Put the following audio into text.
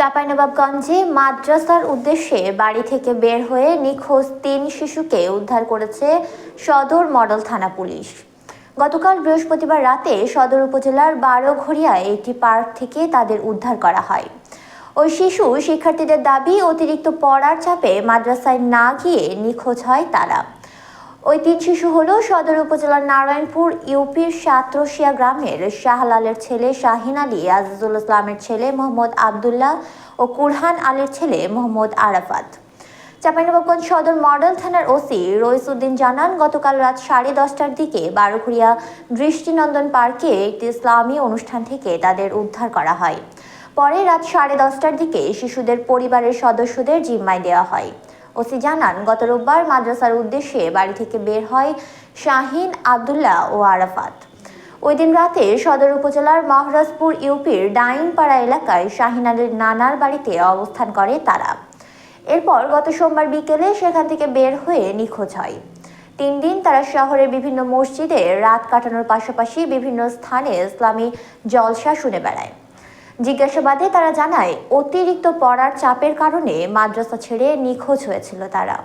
চাঁপাইনবাবগঞ্জে মাদ্রাসার উদ্দেশ্যে বাড়ি থেকে বের হয়ে নিখোঁজ তিন শিশুকে উদ্ধার করেছে সদর মডেল থানা পুলিশ। গতকাল বৃহস্পতিবার রাতে সদর উপজেলার বারোঘড়িয়ায় একটি পার্ক থেকে তাদের উদ্ধার করা হয়। ওই শিশু শিক্ষার্থীদের দাবি, অতিরিক্ত পড়ার চাপে মাদ্রাসায় না গিয়ে নিখোঁজ হয় তারা। তিন শিশু হলো সদর উপজেলার নারায়ণপুর, ইউপির সাতরশিয়া গ্রামের শাহলালের ছেলে শাহিন আলী, আজিজুল ইসলামের ছেলে মোহাম্মদ আবদুল্লাহ ও কুরহান আলীর ছেলে মোহাম্মদ আরাফাত। চাঁপাইনবাবগঞ্জ সদর মডেল থানার ওসি রইসুদ্দিন জানান, গতকাল রাত সাড়ে দশটার দিকে বারোঘড়িয়া দৃষ্টিনন্দন পার্কে একটি ইসলামী অনুষ্ঠান থেকে তাদের উদ্ধার করা হয়। পরে রাত সাড়ে দশটার দিকে শিশুদের পরিবারের সদস্যদের জিম্মায় দেওয়া হয়। ওসি জানান, গত রোববার মাদ্রাসার উদ্দেশ্যে বাড়ি থেকে বের হয় শাহিন আবদুল্লাহ ও আরাফাত। ওই দিন রাতে সদর উপজেলার মহারাজপুর ইউপির ডাইনপাড়া এলাকায় শাহিন আলীর নানার বাড়িতে অবস্থান করে তারা। এরপর গত সোমবার বিকেলে সেখান থেকে বের হয়ে নিখোঁজ হয়। তিন দিন তারা শহরের বিভিন্ন মসজিদে রাত কাটানোর পাশাপাশি বিভিন্ন স্থানে ইসলামী জলসা শুনে বেড়ায়। জিজ্ঞাসাবাদে তারা জানায় অতিরিক্ত পড়ার চাপের কারণে মাদ্রাসা ছেড়ে নিখোঁজ হয়েছিল তারা।